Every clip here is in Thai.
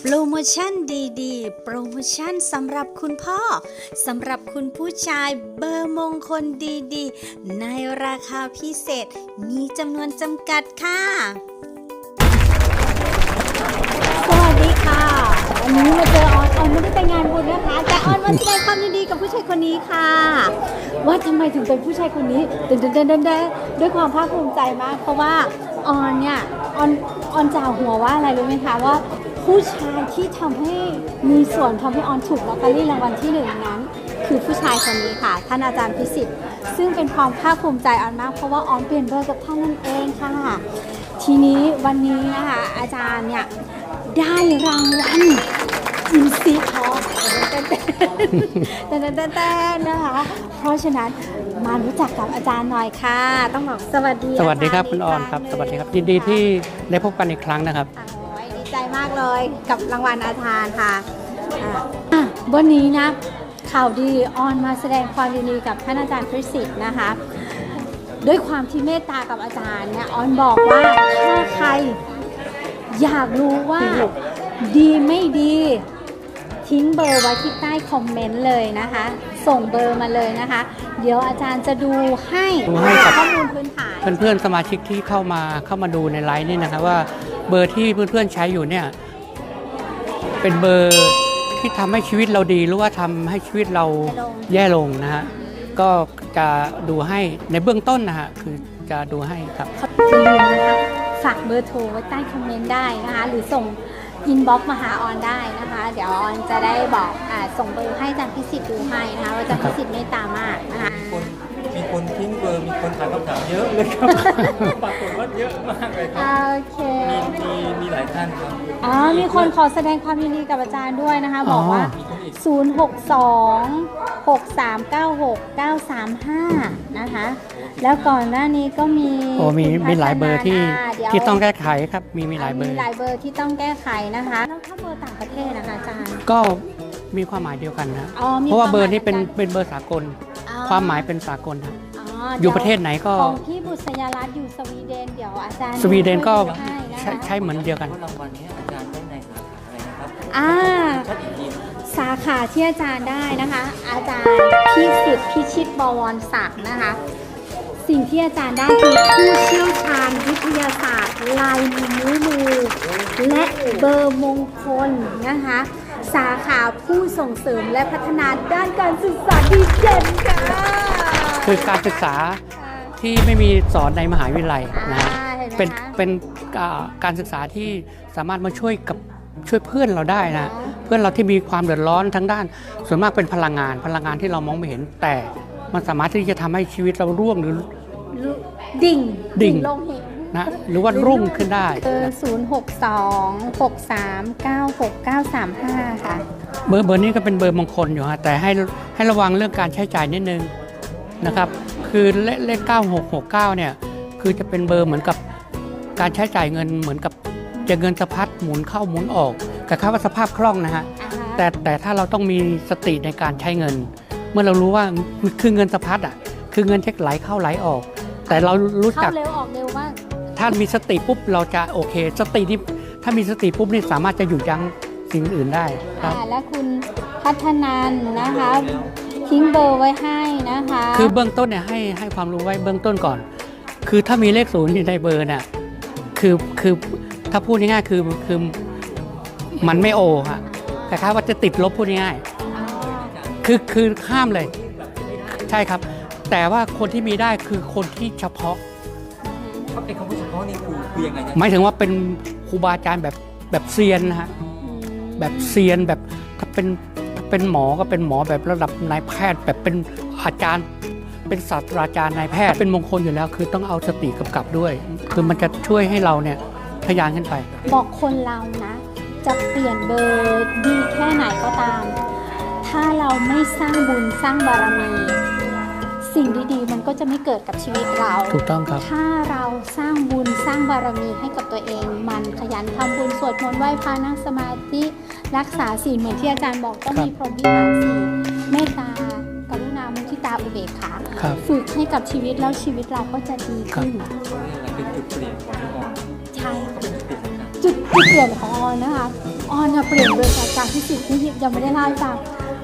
โปรโมชั่นดีๆ โปรโมชั่นสำหรับคุณพ่อ สำหรับคุณผู้ชายเบอร์มงคลดีๆ ในราคาพิเศษ มีจำนวนจำกัดค่ะ สวัสดีค่ะ วันนี้มาเจอออนออนไม่ได้ไปงานบุญนะคะ แต่ออนมาแสดงความยินดีกับผู้ชายคนนี้ค่ะ ว่าทำไมถึงเป็นผู้ชายคนนี้เดินเดินเดินด้วยความภาคภูมิใจมาก เพราะว่าออนเนี่ยออนออนจ่าหัวว่าอะไรรู้ไหมคะว่า ผู้ชายที่ทำให้มีส่วนทำให้ออนถูกลอตเตอรี่รางวัลที่หนึ่งนั้น คือผู้ชายคนนี้ค่ะ ท่านอาจารย์พิสิทธิ์ ซึ่งเป็นความภาคภูมิใจออนมาก เพราะว่าออนเปลี่ยนเบอร์กับท่านนั่นเองค่ะ ทีนี้วันนี้นะคะอาจารย์เนี่ยได้รางวัลจินซีทอปเต้นเต้นเต้นเต้นเต้นนะคะ เพราะฉะนั้นมารู้จักกับอาจารย์หน่อยค่ะ ต้องบอกสวัสดี สวัสดีครับาจาย์คุณออนครับกสวัสดีครับยินดีที่ได้พบกันอีกครั้งนะครับโอ้ยดีใจมากเลย กับรางวัลอาจารย์ค่ะอะอะวันนี้นะ ข่าวดีออนมาแสดงความยินดีกับท่านอาจารย์คริสสิทธิ์นะคะ ด้วยความที่เมตตากับอาจารย์เนี่ยออนบอกว่าถ้าใครอยากรู้ว่าดีไม่ดี ทิ้งเบอร์ไว้ที่ใต้คอมเมนต์เลยนะคะ ส่งเบอร์มาเลยนะคะ เดี๋ยวอาจารย์จะดูให้ดูให้กับ ข้อมูลพื้นฐาน เพื่อนๆสมาชิกที่เข้ามาเข้ามาดูในไลฟ์นี่นะครับว่า เบอร์ที่เพื่อนๆใช้อยู่เนี่ยเป็นเบอร์ที่ทำให้ชีวิตเราดีหรือว่าทำให้ชีวิตเราแย่ลงนะฮะก็จะดูให้ในเบื้องต้นนะฮะคือจะดูให้ครับอย่าลืมนะคะฝากเบอร์โทรไว้ใต้คอมเมนต์ได้นะคะ หรือส่งอินบ็อกซ์มาหาออนได้นะคะ เดี๋ยวออนจะได้บอกอาส่งเบอร์ให้อาจารย์พิสิทธิ์ดูให้นะคะว่าอาจารย์พิสิทธิ์เมตตามากนะคะ มีคนทิ้งเบอร์มีคนถามคำถามเยอะเลยครับปรากฏว่าเยอะมากเลยครับโอเคมีมีมีหลายท่านครับอ๋อมีคนขอแสดงความยินดีกับอาจารย์ด้วยนะคะ บอกว่า มีคนอีก062 6396 935 นะคะ แล้วก่อนหน้านี้ก็มีโอ้มีคุณพัฒมีหลายเบอร์ที่นาเดี๋ยวที่ต้องแก้ไขครับ มีมีหลายเบอมีร์ หลายเบอร์ที่ต้องแก้ไขนะคะ แล้วถ้าเบอร์ต่างประเทศนะคะอาจารย์ ก็มีความหมายเดียวกันนะ อ๋อมีเพราะว่าเบอร์ความหมายนี้เป็นเหมือนกัน เป็นเบอร์สากลอ๋อ ความหมายเป็นสากลครับอ๋อออยู่ประเทศไหนก็ ของพี่บุษยรัตน์อยู่สวีเดนเดี๋ยวอาจารย์สวีเดนก็ช่วยดูให้นะใช้คะใช้เหมือนเดียวกันว่ารางวัลนี้อาจารย์ได้ในสาขาอะไรนะครับอ่า ชัดอีกทีสาขาที่อาจารย์ได้นะคะ อาจารย์พิสิทธิ์พิชิตบวรศักดิ์นะคะ สิ่งที่อาจารย์ได้คือผู้เชี่ยวชาญวิทยาศาสตร์ ลายนิ้วมือและเบอร์มงคลนะคะ สาขาผู้ส่งเสริมและพัฒนาด้านการศึกษาดีเด่นค่ะคือการศึกษาที่ไม่มีสอนในมหาวิทยาลัยนะฮะอ่าห็นไหมเป็นคะเป็นอ่าการศึกษาที่สามารถมาช่วยกับช่วยเพื่อนเราได้นะ เพื่อนเราที่มีความเดือดร้อนทั้งด้าน ส่วนมากเป็นพลังงาน พลังงานที่เรามองไม่เห็นแต่มันสามารถที่จะทำให้ชีวิตเราร่วงหรือลุดิ่งดิ่งลงเหว นะหรือว่ารุ่งขึ้นได้เบอร์0 6 2 6 3 9 6 9 3 5 ค่ะ เบอร์เบอร์นี้ก็เป็นเบอร์มงคลอยู่ฮะแต่ให้ให้ระวังเรื่องการใช้จ่ายนิดนึงนะครับคือเลขเลข9669 เนี่ย คือจะเป็นเบอร์เหมือนกับการใช้จ่ายเงินเหมือนกับจะเงินสะพัดหมุนเข้าหมุนออกกับค่าว่าสภาพคล่องนะฮะแต่แต่ถ้าเราต้องมีสติในการใช้เงิน เมื่อเรารู้ว่าคือเงินสะพัดอะคือเงินที่ไหลเข้าไหลออก แต่เรารู้เข้าจักเร็วออกเร็วมาก ถ้ามีสติปุ๊บเราจะโอเค สตินี่ถ้ามีสติปุ๊บนี่สามารถจะหยุดยั้งสิ่งอื่นได้ครับ อ่าและคุณพัฒนันนะคะทิ้งเบอร์ไว้ให้นะคะคือเบื้องต้นเนี่ยให้ให้ความรู้ไว้เบื้องต้นก่อน คือถ้ามีเลขศูนย์อยู่ในเบอร์เนี่ยคือคือถ้าพูดง่ายๆคือคือมันไม่โอฮะแต่ค่าว่าจะติดลบพูดง่ายๆคือคือห้ามเลย ใช่ครับ แต่ว่าคนที่มีได้คือคนที่เฉพาะ ครับไอ้คำพูดเฉพาะนี่คือคือยังไงนะหมายถึงว่าเป็นครูบาอาจารย์แบบแบบเซียนนะฮะอืมแบบเซียนแบบถ้าเป็นถ้าเป็นหมอก็เป็นหมอแบบระดับนายแพทย์ แบบเป็นอาจารย์ เป็นศาสตราจารย์นายแพทย์เป็นมงคลอยู่แล้ว คือต้องเอาสติกำกับด้วย คือมันจะช่วยให้เราเนี่ยทะยานขึ้นไป บอกคนเรานะ จะเปลี่ยนเบอร์ดีแค่ไหนก็ตาม ถ้าเราไม่สร้างบุญสร้างบารมี สิ่งดีๆ มันก็จะไม่เกิดกับชีวิตเรา ถูกต้องครับ ถ้าเราสร้างบุญสร้างบารมีให้กับตัวเอง มันขยันทำบุญสวดมนต์ไหว้พระนั่งสมาธิรักษาศีลเหมือนที่อาจารย์บอกต้องครับมีพรหมวิหารสีเมตตากรุณามุทิตาอุเบกขาครับ ฝึกให้กับชีวิตแล้วชีวิตเราก็จะดีขึ้นเขาเรียกอะไรเป็นจุดเปลี่ยนของพี่บอลใช่เขาเป็นจุดเปลี่ยนสำคัญจุดจุดเปลี่ยนของออนนะคะอนอะเปลี่ยนเบอร์จากอาจารย์พิสิทธิ์ที่ยังไม่ได้เล่าให้ฟัง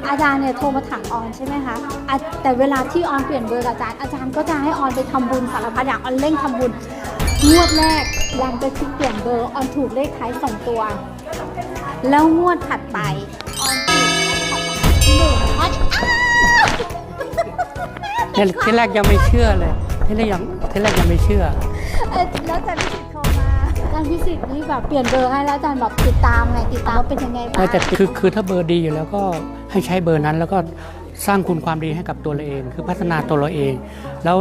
อาจารย์เนี่ยโทรมาถามออนใช่ไหมคะอะแต่เวลาที่ออนเปลี่ยนเบอร์กับอาจารย์อาจารย์ก็จะให้ออนไปทำบุญสารพัดอย่างออนเร่งทำบุญงวดแรกหลังจากที่เปลี่ยนเบอร์ออนถูกเลขท้ายสองตัว แล้วงวดถัดไปออนถูกหนึ่งออนเนี่ยที่แรกยังไม่เชื่อเลยที่แรกยังที่แรกยังไม่เชื่อเอ้ยแล้วอา จารย์พิสิทธิ์โทรมาอาจารย์พิสิทธิ์นี่แบบเปลี่ยนเบอร์ให้แล้วอาจารย์แบบติดตามไงติดตามว่าเป็นยังไงบ้างแต่คือคือถ้าเบอร์ดีอยู่แล้วก็ให้ใช้เบอร์นั้น แล้วก็สร้างคุณความดีให้กับตัวเราเอง คือพัฒนาตัวเราเอง แล้ว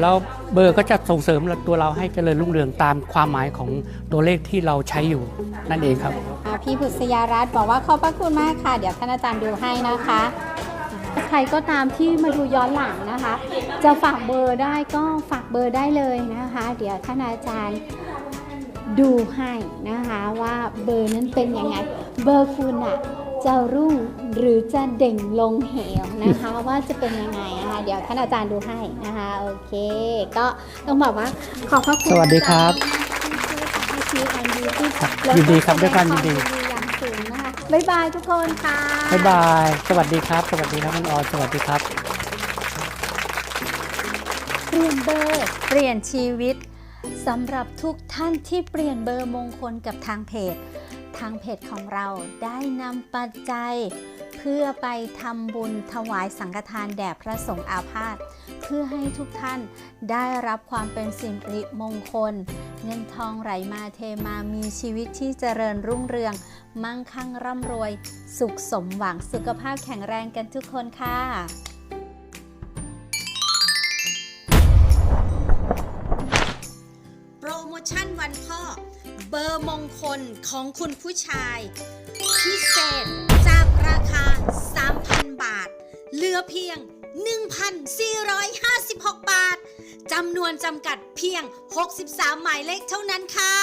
แล้วเบอร์ก็จะส่งเสริมตัวเราให้เจริญรุ่งเรืองตามความหมายของตัวเลขที่เราใช้อยู่นั่นเองครับอ่าพี่บุษยารัตน์บอกว่าขอบพระคุณมากค่ะ เดี๋ยวท่านอาจารย์ดูให้นะคะใครก็ตามที่มาดูย้อนหลังนะคะ จะฝากเบอร์ได้ก็ฝากเบอร์ได้เลยนะคะ เดี๋ยวท่านอาจารย์ ดูให้นะคะว่าเบอร์นั้นเป็นยังไง เบอร์คุณอะจะรุ่งหรือจะเด่งลงเหวนะคะว่าจะเป็นยังไงนะคะเดี๋ยวท่านอาจารย์ดูให้นะคะโอเค ก็ต้องบอกว่าขอบพระคุณสวัสดีครับให้ชีวิตอันดีที่ครับยินดีครับด้วยความยินดีอย่างสูงนะคะบ๊ายบายทุกคนค่ะบ๊ายบาย สวัสดีครับ สวัสดีครับคุณออนสวัสดีครับเปลี่ยนเบอร์เปลี่ยนชีวิต สำหรับทุกท่านที่เปลี่ยนเบอร์มงคลกับทางเพจ ทางเพจของเราได้นำปัจจัย เพื่อไปทำบุญถวายสังฆทานแด่พระสงฆ์อาพาธเพื่อให้ทุกท่านได้รับความเป็นสิริมงคล เงินทองไหลมาเทมามีชีวิตที่เจริญรุ่งเรือง มั่งคั่งร่ำรวย สุขสมหวังสุขภาพแข็งแรงกันทุกคนค่ะ อร์มงคลของคุณผู้ชาย พิเศษจากราคา 3,000 บาท เหลือเพียง 1,456 บาทจำนวนจำกัดเพียง 63 หมายเลขเท่านั้นค่ะ